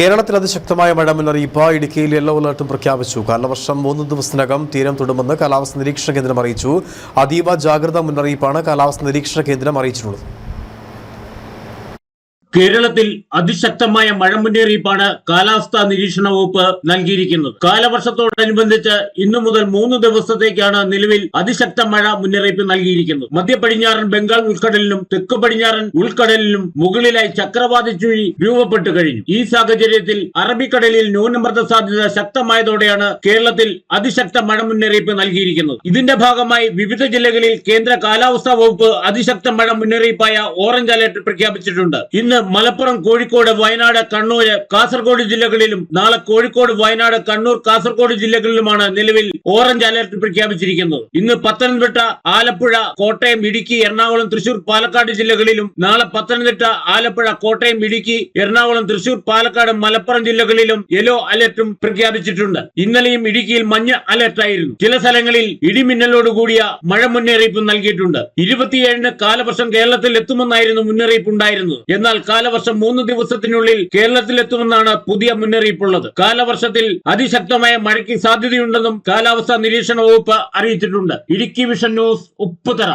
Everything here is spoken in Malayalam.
കേരളത്തിൽ അതിശക്തമായ മഴ മുന്നറിയിപ്പ്. ഇടുക്കിയിൽ യെല്ലോ അലർട്ടും പ്രഖ്യാപിച്ചു. കാലവർഷം മൂന്ന് ദിവസത്തിനകം തീരം തൊടുമെന്ന് കാലാവസ്ഥ നിരീക്ഷണ കേന്ദ്രം അറിയിച്ചു. അതീവ ജാഗ്രതാ മുന്നറിയിപ്പാണ് കാലാവസ്ഥ നിരീക്ഷണ കേന്ദ്രം അറിയിച്ചിട്ടുള്ളത്. കേരളത്തിൽ അതിശക്തമായ മഴ മുന്നറിയിപ്പാണ് കാലാവസ്ഥാ നിരീക്ഷണ വകുപ്പ് നൽകിയിരിക്കുന്നത്. കാലവർഷത്തോടനുബന്ധിച്ച് ഇന്നു മുതൽ മൂന്ന് ദിവസത്തേക്കാണ് നിലവിൽ അതിശക്ത മഴ മുന്നറിയിപ്പ് നൽകിയിരിക്കുന്നത്. മധ്യ പടിഞ്ഞാറൻ ബംഗാൾ ഉൾക്കടലിലും തെക്ക് പടിഞ്ഞാറൻ ഉൾക്കടലിലും മുകളിലായി ചക്രവാത ചുഴി രൂപപ്പെട്ടു കഴിഞ്ഞു. ഈ സാഹചര്യത്തിൽ അറബിക്കടലിൽ ന്യൂനമർദ്ദ സാധ്യത ശക്തമായതോടെയാണ് കേരളത്തിൽ അതിശക്ത മഴ മുന്നറിയിപ്പ് നൽകിയിരിക്കുന്നത്. ഇതിന്റെ ഭാഗമായി വിവിധ ജില്ലകളിൽ കേന്ദ്ര കാലാവസ്ഥാ വകുപ്പ് അതിശക്ത മഴ മുന്നറിയിപ്പായ ഓറഞ്ച് അലർട്ട് പ്രഖ്യാപിച്ചിട്ടുണ്ട്. ഇന്ന് മലപ്പുറം കോഴിക്കോട് വയനാട് കണ്ണൂര് കാസർഗോഡ് ജില്ലകളിലും നാളെ കോഴിക്കോട് വയനാട് കണ്ണൂർ കാസർഗോഡ് ജില്ലകളിലുമാണ് നിലവിൽ ഓറഞ്ച് അലർട്ട് പ്രഖ്യാപിച്ചിരിക്കുന്നത്. ഇന്ന് പത്തനംതിട്ട ആലപ്പുഴ കോട്ടയം ഇടുക്കി എറണാകുളം തൃശൂർ പാലക്കാട് ജില്ലകളിലും നാളെ പത്തനംതിട്ട ആലപ്പുഴ കോട്ടയം ഇടുക്കി എറണാകുളം തൃശൂർ പാലക്കാട് മലപ്പുറം ജില്ലകളിലും യെല്ലോ അലർട്ടും പ്രഖ്യാപിച്ചിട്ടുണ്ട്. ഇന്നലെയും ഇടുക്കിയിൽ മഞ്ഞ അലർട്ടായിരുന്നു. ചില സ്ഥലങ്ങളിൽ ഇടിമിന്നലോട് കൂടിയ മഴ മുന്നറിയിപ്പ് നൽകിയിട്ടുണ്ട്. ഇരുപത്തിയേഴിന് കാലവർഷം കേരളത്തിൽ എത്തുമെന്നായിരുന്നു മുന്നറിയിപ്പ് ഉണ്ടായിരുന്നത് എന്നാൽ കാലവർഷം മൂന്ന് ദിവസത്തിനുള്ളിൽ കേരളത്തിലെത്തുമെന്നാണ് പുതിയ മുന്നറിയിപ്പുള്ളത്. കാലവർഷത്തിൽ അതിശക്തമായ മഴയ്ക്ക് സാധ്യതയുണ്ടെന്നും കാലാവസ്ഥാ നിരീക്ഷണ വകുപ്പ് അറിയിച്ചിട്ടുണ്ട്. Idukki vision news Upputhara.